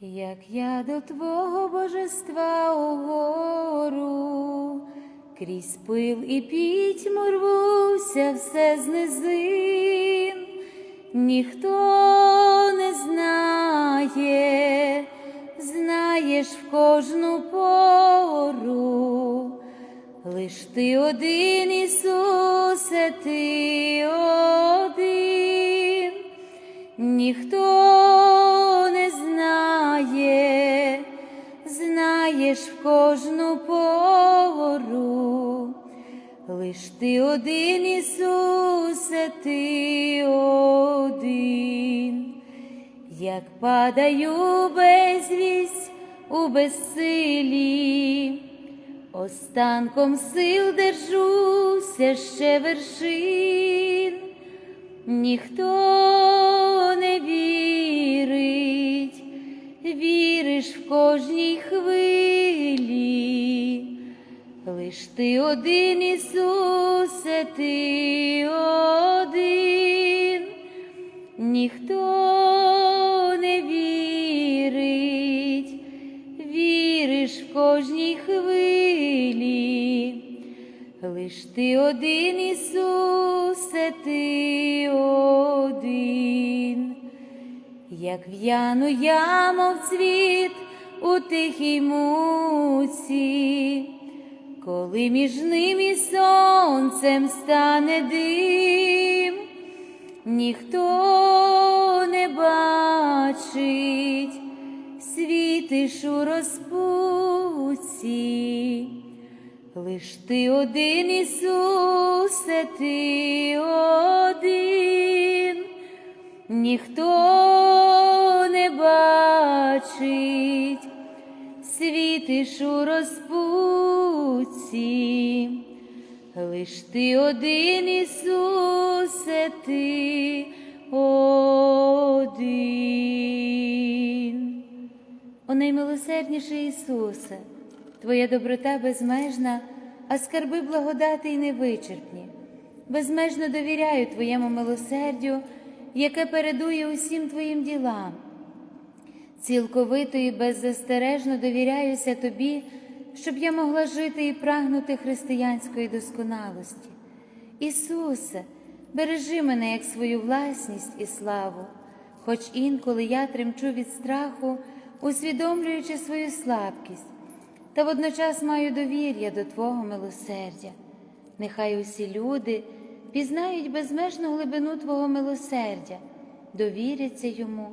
Як я до Твого божества угору, крізь пил і пітьму рвуся все з низин, ніхто не знає, знаєш в кожну пору, лиш ти один, Ісусе, ти один, ніхто знаєш в кожну пору, лиш ти один, Ісусе, ти один, як падаю безвість у безсилі, останком сил держуся ще вершин, ніхто не вірить, віриш в кожній хвилі, лиш ти один, Ісусе, ти один, ніхто не вірить, віриш в кожній хвилі, лиш ти один, Ісусе, як в'яну я, мов цвіт у тихій муці, коли між ним і сонцем стане дим, ніхто не бачить, світиш у розпуці, лиш ти один, Ісусе, ти один, ніхто світиш у розпуці, лиш ти один, Ісусе, ти один. О наймилосердніший Ісусе, Твоя доброта безмежна, а скарби благодати й невичерпні. Безмежно довіряю Твоєму милосердю, яке передує усім Твоїм ділам. Цілковито і беззастережно довіряюся Тобі, щоб я могла жити і прагнути християнської досконалості. Ісусе, бережи мене як свою власність і славу, хоч інколи я тремчу від страху, усвідомлюючи свою слабкість, та водночас маю довір'я до Твого милосердя. Нехай усі люди пізнають безмежну глибину Твого милосердя, довіряться йому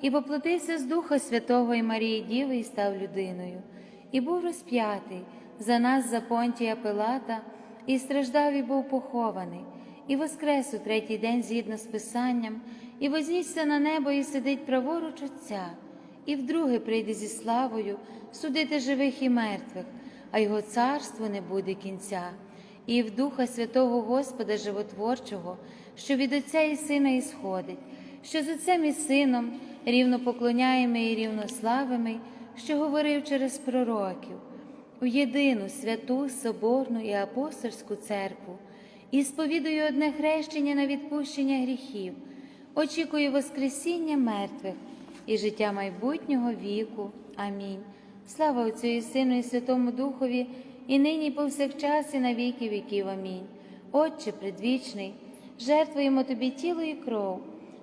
і поплатився з Духа Святого і Марії Діви і став людиною, і був розп'ятий за нас за понтія Пилата, і страждав, і був похований, і воскрес у третій день згідно з Писанням, і вознісся на небо, і сидить праворуч Отця, і вдруге прийде зі славою судити живих і мертвих, а його царство не буде кінця. І в Духа Святого Господа Животворчого, що від Отця і Сина ісходить, що з Отцем і Сином рівно поклоняємо і рівно славимо, що говорив через пророків. у єдину святу Соборну і апостольську церкву і сповідую одне хрещення на відпущення гріхів, очікую Воскресіння мертвих і життя майбутнього віку. Амінь. Слава Отцю і Сину, і Святому Духові, і нині, і повсякчас, і на віки віків. Амінь. Отче предвічний, жертвуємо Тобі тіло і кров,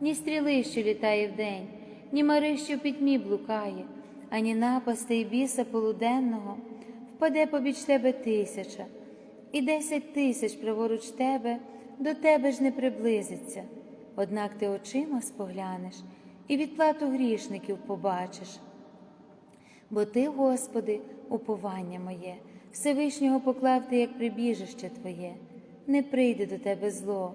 ні стріли, що літає вдень, ні мари, що пітьмі блукає, ані напасти і біса полуденного, впаде побіч тебе тисяча і десять тисяч праворуч тебе до тебе ж не приблизиться, однак ти очима споглянеш і відплату грішників побачиш. Бо ти, Господи, уповання моє, Всевишнього поклав ти, як прибіжище Твоє, не прийде до тебе зло,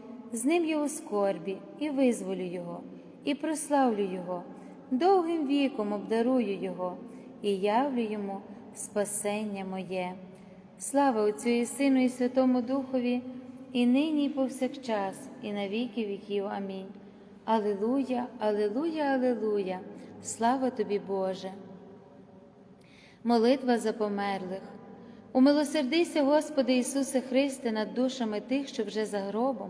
з ним я у скорбі, і визволю його, і прославлю Його, довгим віком обдарую Його і явлю йому спасення моє. Слава Отцю і Сину, і Святому Духові, і нині, і повсякчас, і на віки віків. Амінь. Алилуя, Алилуя, Алилуя, слава тобі, Боже. Молитва за померлих. Умилосердися, Господи Ісусе Христе, над душами тих, що вже за гробом,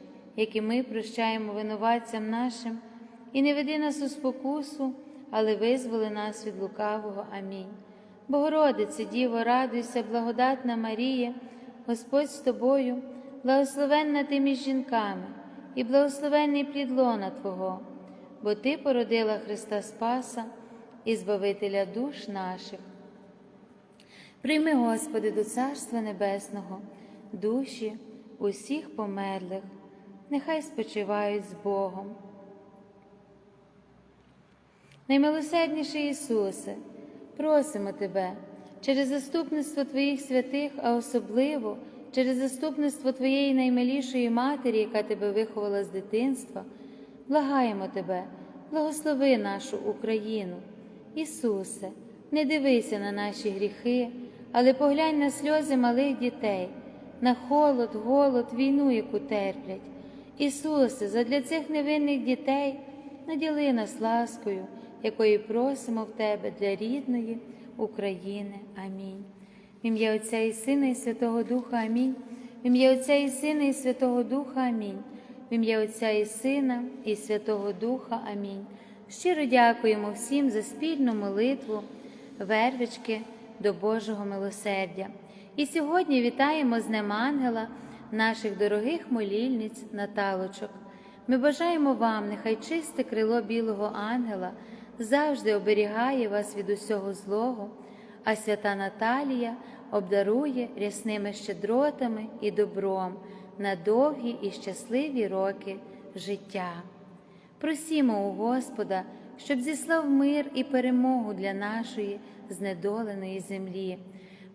які ми прощаємо винуватцям нашим, і не веди нас у спокусу, але визволи нас від лукавого. Амінь. Богородице, Діво, радуйся, благодатна Марія, Господь з тобою, благословенна ти між жінками, і благословенний плід лона Твого, бо Ти породила Христа Спаса і Збавителя душ наших. Прийми, Господи, до Царства Небесного, душі усіх померлих, нехай спочивають з Богом. Наймилосердніший Ісусе, просимо Тебе через заступництво Твоїх святих, а особливо через заступництво Твоєї наймилішої Матері, яка Тебе виховала з дитинства, благаємо Тебе, благослови нашу Україну. Ісусе, не дивися на наші гріхи, але поглянь на сльози малих дітей, на холод, голод, війну, яку терплять. Ісусе, задля цих невинних дітей наділи нас ласкою, якої просимо в Тебе для рідної України. Амінь. В ім'я Отця і Сина, і Святого Духа Амінь. В ім'я Отця і Сина, і Святого Духа Амінь. В ім'я Отця і Сина, і Святого Духа Амінь. Щиро дякуємо всім за спільну молитву, вервички до Божого милосердя. І сьогодні вітаємо з Днем Ангела наших дорогих молільниць Наталочок. Ми бажаємо вам, нехай чисте крило білого ангела завжди оберігає вас від усього злого, а свята Наталія обдарує рясними щедротами і добром на довгі і щасливі роки життя. Просімо у Господа, щоб зіслав мир і перемогу для нашої знедоленої землі.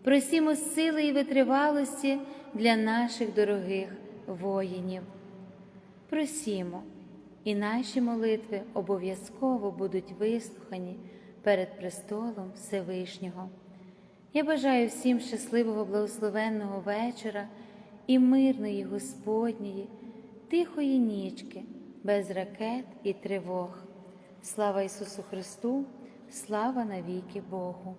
Просімо сили і витривалості для наших дорогих воїнів. Просімо, і наші молитви обов'язково будуть вислухані перед престолом Всевишнього. Я бажаю всім щасливого благословенного вечора і мирної Господньої, тихої нічки, без ракет і тривог. Слава Ісусу Христу, слава навіки Богу.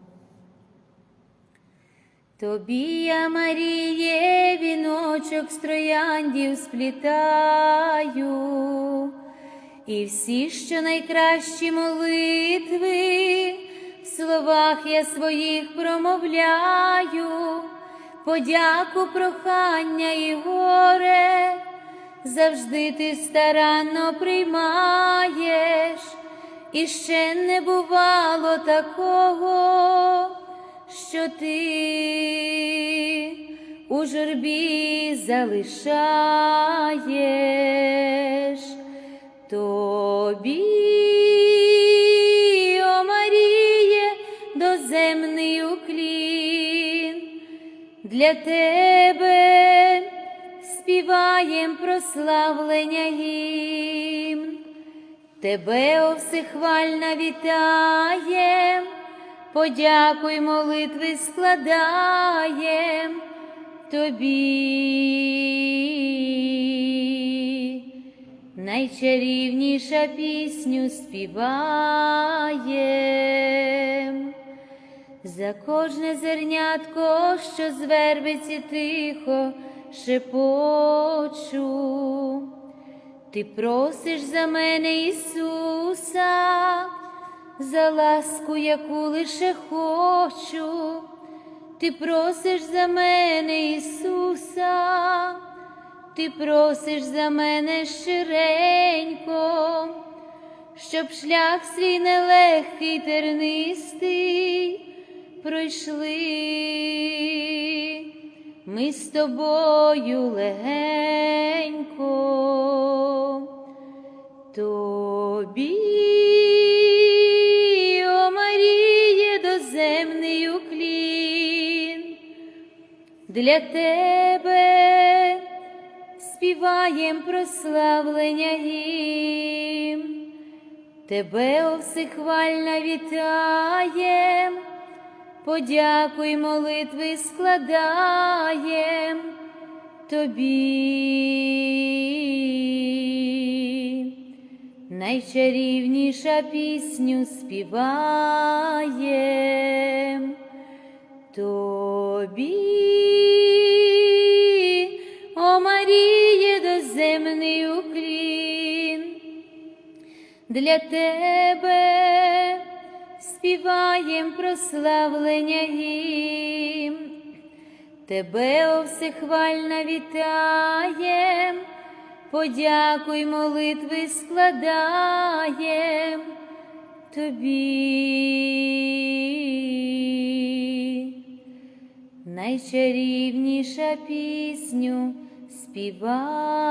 Тобі я, Маріє, віночок з трояндів сплітаю, і всі, що найкращі молитви, в словах я своїх промовляю, подяку, прохання і горе, завжди ти старанно приймаєш, і ще не бувало такого що ти у журбі залишаєш. Тобі, Маріє, доземний уклін, для тебе співаєм прославлення гімн, тебе о всехвальна вітаєм подякуй молитви складаєм тобі, найчарівніша пісню співаєм, за кожне зернятко, що з тихо шепочу, ти просиш за мене Ісуса за ласку, яку лише хочу, ти просиш за мене Ісуса, ти просиш за мене щиренько, щоб шлях свій нелегкий тернистий пройшли. Ми з тобою легенько. Тобі для тебе співаєм прославлення гімн, тебе о всехвальна вітаєм, подякуй молитви складаєм тобі. Найчарівніша пісню співаєм тобі. Для тебе співаєм прославлення гімн. Тебе, о всехвальна, вітаєм, подякуй молитви складаєм тобі. Найчарівніша пісню співає.